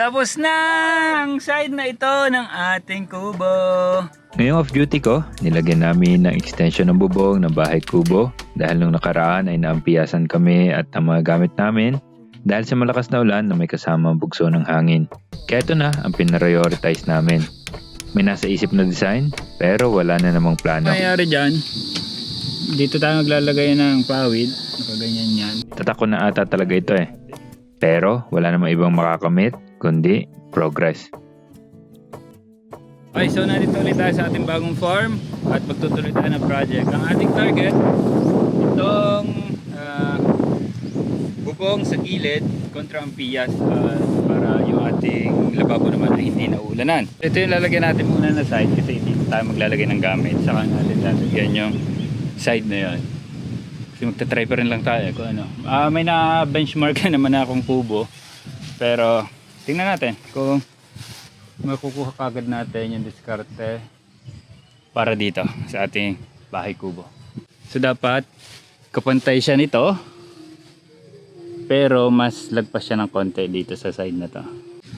Tapos na ang side na ito ng ating kubo. Ngayong off-duty ko, nilagyan namin ng extension ng bubong ng bahay kubo dahil nung nakaraan ay naampiyasan kami at ang mga gamit namin dahil sa malakas na ulan na may kasamang bugso ng hangin. Kaya ito na ang pinarioritize namin. May nasa isip na design pero wala na namang plano. Nangyayari dyan, dito tayo maglalagay ng pawid. Nakaganyan yan. Tatak ko na ata talaga ito eh. Pero wala namang ibang makakamit kundi progress. Okay, so nandito ulit tayo sa ating bagong farm at magtutuloy tayo ng project. Ang ating target, itong ah, bubong sa gilid kontra ang piyas ah, para yung ating lababo naman ay hindi nauulanan. Ito yung lalagyan natin muna na side kasi dito tayo maglalagay ng gamit. Saka natin lalagyan yung side na yon. Kasi magta-try pa rin lang tayo kung ano. Ah, may na benchmark na naman akong kubo. Pero tingnan natin kung makukuha kagad natin yung diskarte para dito sa ating bahay kubo. So dapat kapantay siya nito pero mas lagpas siya ng konti dito sa side na to.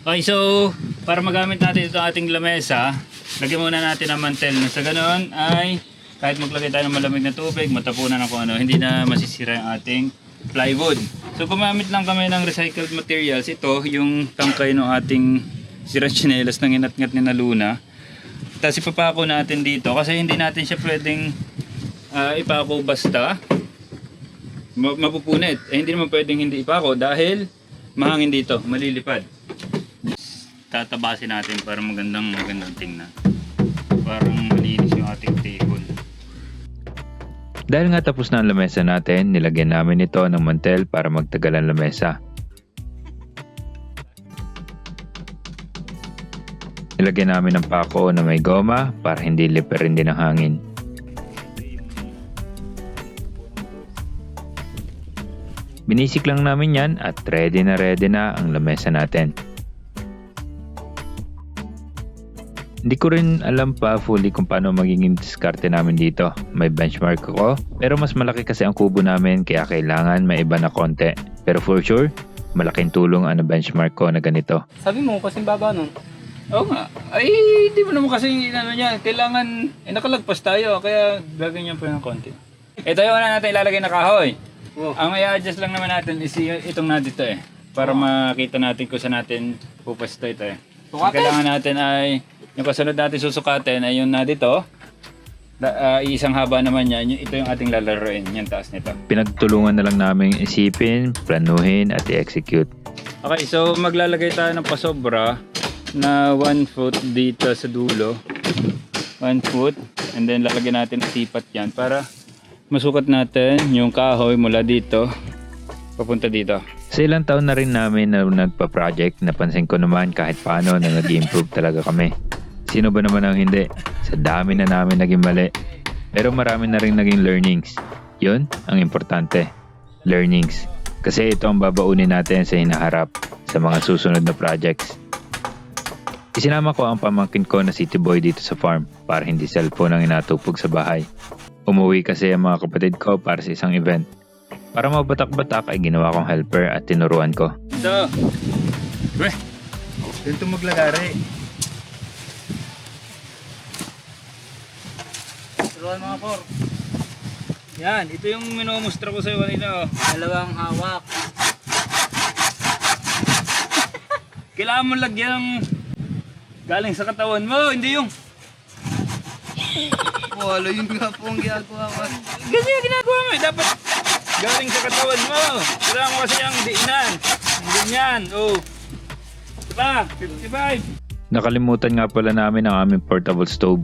Okay, so para magamit natin ito ating lamesa, lagyan muna natin ng mantel sa ganoon ay kahit maglagay tayo ng malamig na tubig, matapunan kung ano, hindi na masisira yung ating plywood. So gumamit lang kami ng recycled materials. Ito yung tangkay ng ating sirang tsinelas ng inatngat ni na Luna. Tapos ipapako natin dito kasi hindi natin siya pwedeng ah, ipako basta ma- mapupunit. Eh, hindi naman pwedeng hindi ipako dahil mahangin dito, malilipad. Tatabasin natin para magandang magandang tingnan. Parang malinis yung ating table. Dahil nga tapos na ang lamesa natin, nilagyan namin ito ng mantel para magtagal ang lamesa. Nilagyan namin ng pako na may goma para hindi liperin din ng hangin. Binisik lang namin yan at ready na ready na ang lamesa natin. Hindi ko rin alam pa fully kung paano magiging diskarte namin dito. May benchmark ako, pero mas malaki kasi ang kubo namin kaya kailangan may iba na konti. Pero for sure, malaking tulong ang benchmark ko na ganito. Sabi mo, kasing baba nun. Oo nga. Ay, di mo naman kasi ano niya. Kailangan, eh nakalagpas tayo. Kaya gagawin niya pa ng konti. Ito yung una natin ilalagay na kahoy. Oh. Ang i-adjust lang naman natin is itong na dito eh. Para makita natin kung saan natin pupasto ito eh. Ang kailangan natin ay, yung kasunod natin susukatin ay yung na dito. Da, ah, isang haba naman yan. Ito yung ating lalaroin. Yung taas nito. Pinagtulungan na lang namin isipin, planuhin at i-execute. Okay, so maglalagay tayo ng pasobra na 1 foot dito sa dulo. 1 foot. And then lalagyan natin sipat yan para masukat natin yung kahoy mula dito papunta dito. Sa ilang taon na rin namin na nagpa-project, napansin ko naman kahit paano na nag-improve talaga kami. Sino ba naman ang hindi? Sa dami na namin naging mali. Pero marami na rin naging learnings. Yun ang importante. Learnings. Kasi ito ang babaunin natin sa hinaharap sa mga susunod na projects. Isinama ko ang pamangkin ko na city boy dito sa farm para hindi cellphone ang inatupog sa bahay. Umuwi kasi ang mga kapatid ko para sa isang event. Para mabatak-batak ay ginawa kong helper at tinuruan ko. Ito. Weh. Dito maglagari. Turuan mga por. Yan, ito yung minumustra ko sa'yo kanina. Oh. Dalawang hawak. Kailangan mo lagyan ng galing sa katawan mo, hindi yung Wala yun nga po ang ginagawa ko. Kasi yung ginagawa mo, eh. dapat galing sa katawan mo. Kailangan mo kasi yung diinan. Ganyan, oh. Diba? 55. Nakalimutan nga pala namin ang aming portable stove.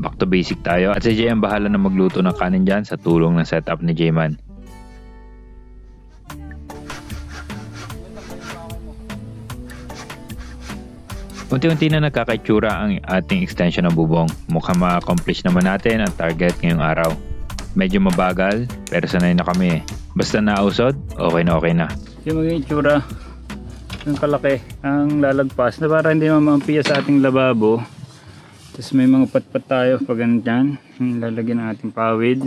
Back to basic tayo at si ang bahala na magluto ng kanin dyan sa tulong ng setup ni Jayman. Unti-unti na nagkakaitsura ang ating extension ng bubong. Mukhang ma-accomplish naman natin ang target ngayong araw. Medyo mabagal, pero sanay na kami eh. Basta nausod, okay na okay na. Yung maging itsura ng kalaki ang lalagpas na para hindi naman maampiya sa ating lababo. Tapos may mga patpat tayo pag ganyan. Lalagyan ng ating pawid.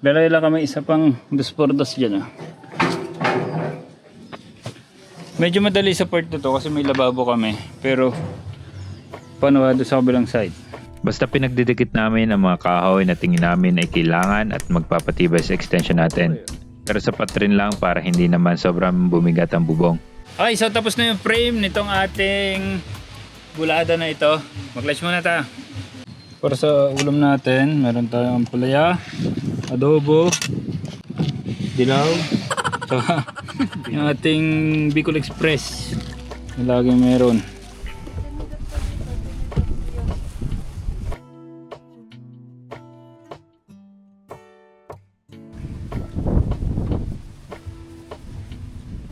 Lalagyan lang kami isa pang dos por dos dyan ah. Medyo madali sa part na to kasi may lababo kami. Pero, doon sa kabilang side? Basta pinagdidikit namin ang mga kahoy na tingin namin ay kailangan at magpapatibay sa extension natin. Pero sapat rin lang para hindi naman sobrang bumigat ang bubong. Okay, so tapos na yung frame nitong ating bulada na ito. Mag-clutch muna tayo. Para sa ulam natin, meron tayong palaya, adobo, dilaw, saka yung ating Bicol Express. Laging meron.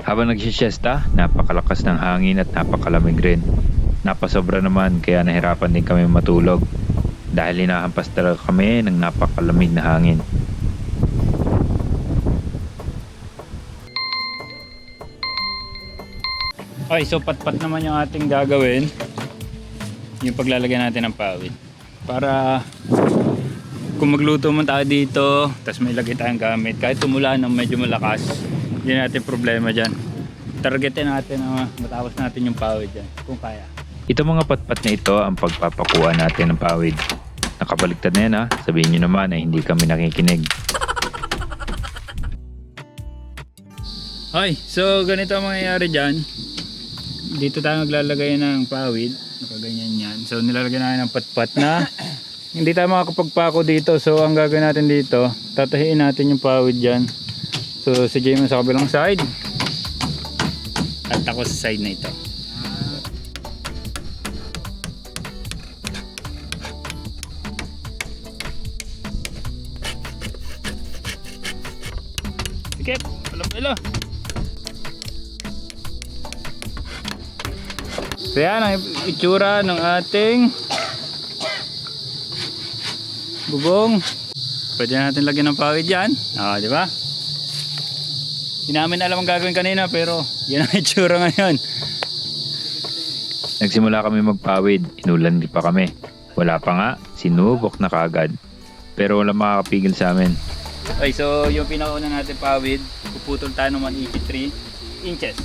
Habang nagsisiesta, napakalakas ng hangin at napakalamig rin. Napasobra naman kaya nahirapan din kami matulog dahil hinahampas talaga kami ng napakalamig na hangin. Okay, so patpat naman yung ating gagawin. Yung paglalagay natin ng pawid. Para kung magluto man tayo dito, tapos may lagay tayong gamit, kahit tumula ng medyo malakas, hindi natin problema dyan. Targetin natin na matapos natin yung pawid dyan, kung kaya. Ito mga patpat na ito ang pagpapakuha natin ng pawid. Nakabaliktad na yan ha, sabihin nyo naman ay hindi kami nakikinig. Okay, so ganito ang mangyayari dyan. Dito tayo maglalagay ng pawid. Nakaganyan yan. So nilalagay natin ng patpat na hindi tayo makakapagpako dito. So ang gagawin natin dito, tatahiin natin yung pawid dyan. So si Jamie sa kabilang side. At ako sa side na ito. Sige, walang pala. So yan ang itsura ng ating bubong. Pwede natin lagyan ng pawid yan. Ah, di ba? Hindi namin alam ang gagawin kanina pero yan ang itsura ngayon. Nagsimula kami magpawid, inulan di pa kami. Wala pa nga, sinubok na kaagad. Pero wala makakapigil sa amin. Okay, so yung pinakauna natin pawid, puputol tayo ng 183 inches.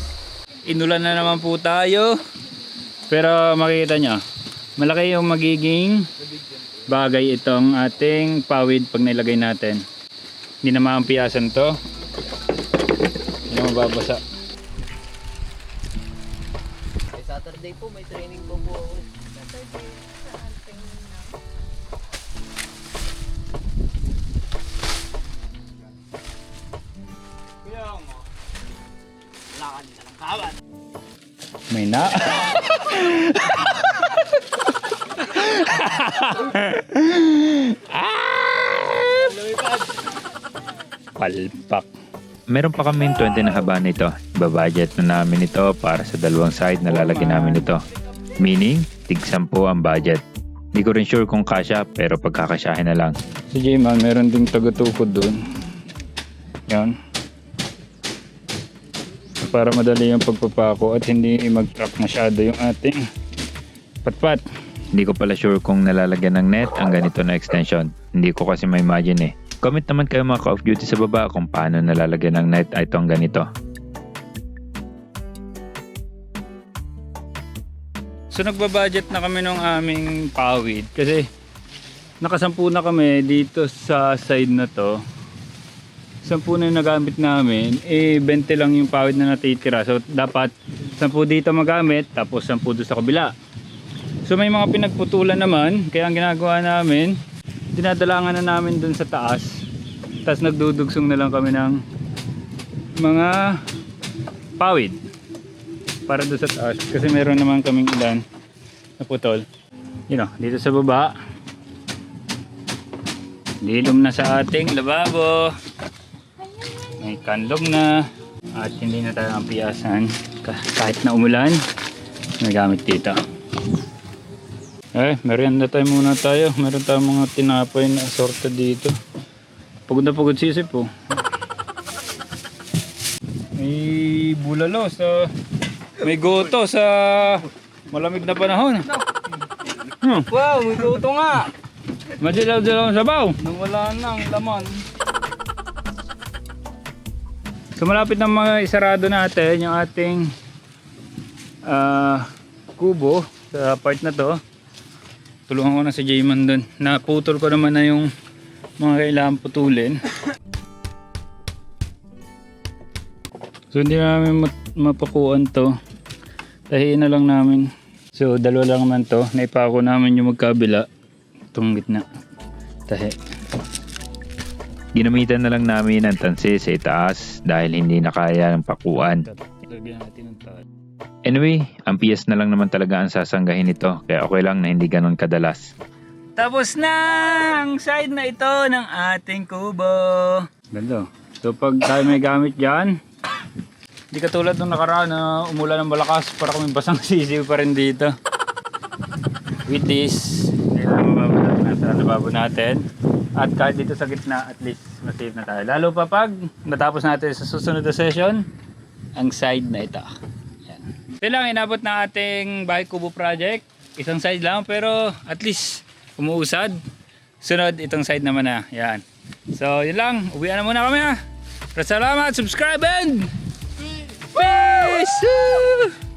Inulan na naman po tayo. Pero makikita nyo, malaki yung magiging bagay itong ating pawid pag nilagay natin. Hindi na maampiyasan to. Hindi na mababasa. Saturday po, may training po po ako. May na. Palpak. Meron pa kami 20 na haba nito. Ibabudget na namin ito para sa dalawang side na lalagyan namin ito. Meaning, tig 10 ang budget. Hindi ko rin sure kung kasya pero pagkakasyahin na lang. Si J-Man, meron ding tagatukod doon. Yan. Para madali yung pagpapako at hindi mag-track masyado yung ating patpat. Hindi ko pala sure kung nalalagyan ng net ang ganito na extension. Hindi ko kasi ma-imagine eh. Comment naman kayo mga ka-off duty sa baba kung paano nalalagyan ng net ay itong ganito. So nagbabudget na kami ng aming pawid kasi nakasampu na kami dito sa side na to. Sampu na yung nagamit namin, eh 20 lang yung pawid na natitira. So dapat 10 dito magamit tapos 10 doon sa kabila. So may mga pinagputulan naman, kaya ang ginagawa namin, dinadalangan na namin dun sa taas. Tapos nagdudugsong na lang kami ng mga pawid para doon sa taas. Kasi meron naman kaming ilan na putol. You know, dito sa baba. Lilom na sa ating lababo. Kanlog na. At hindi na tayo ampiyasan. Ka- Kahit na umulan, may gamit dito. Eh, merienda tayo muna tayo. Meron tayong mga tinapay na assorted dito. Pagod na pagod sisip po. May bulalo sa... May goto sa malamig na panahon. Hmm, Wow, may tuto nga! madilaw-dilaw ang sabaw. Nawala na ang laman. So malapit na mga isarado natin yung ating ah, kubo sa part na to. Tulungan ko na si Jayman dun. Naputol ko naman na yung mga kailangan putulin. So hindi namin mapakuan to. Tahiin na lang namin. So dalawa lang naman to. Naipako namin yung magkabila. Itong gitna. Tahi. Ginamitan na lang namin ang tansi sa itaas dahil hindi na kaya ng pakuan. Lagyan natin ng tahi. Anyway, ang PS na lang naman talaga ang sasanggahin nito kaya okay lang na hindi ganun kadalas. Tapos na ang side na ito ng ating kubo. Ganda. So pag tayo may gamit dyan, hindi katulad nung nakaraan na umulan ng malakas para kami basang sisiw pa rin dito. With this, lababo natin. At kahit dito sa gitna, at least masave na tayo. Lalo pa pag natapos natin sa susunod na session, ang side na ito. Yan. Ito lang inabot ng ating bahay kubo project. Isang side lang pero at least umuusad. Sunod itong side naman na. Yan. So yun lang. Uwian na muna kami ha. Pero salamat, subscribe and peace! Woo!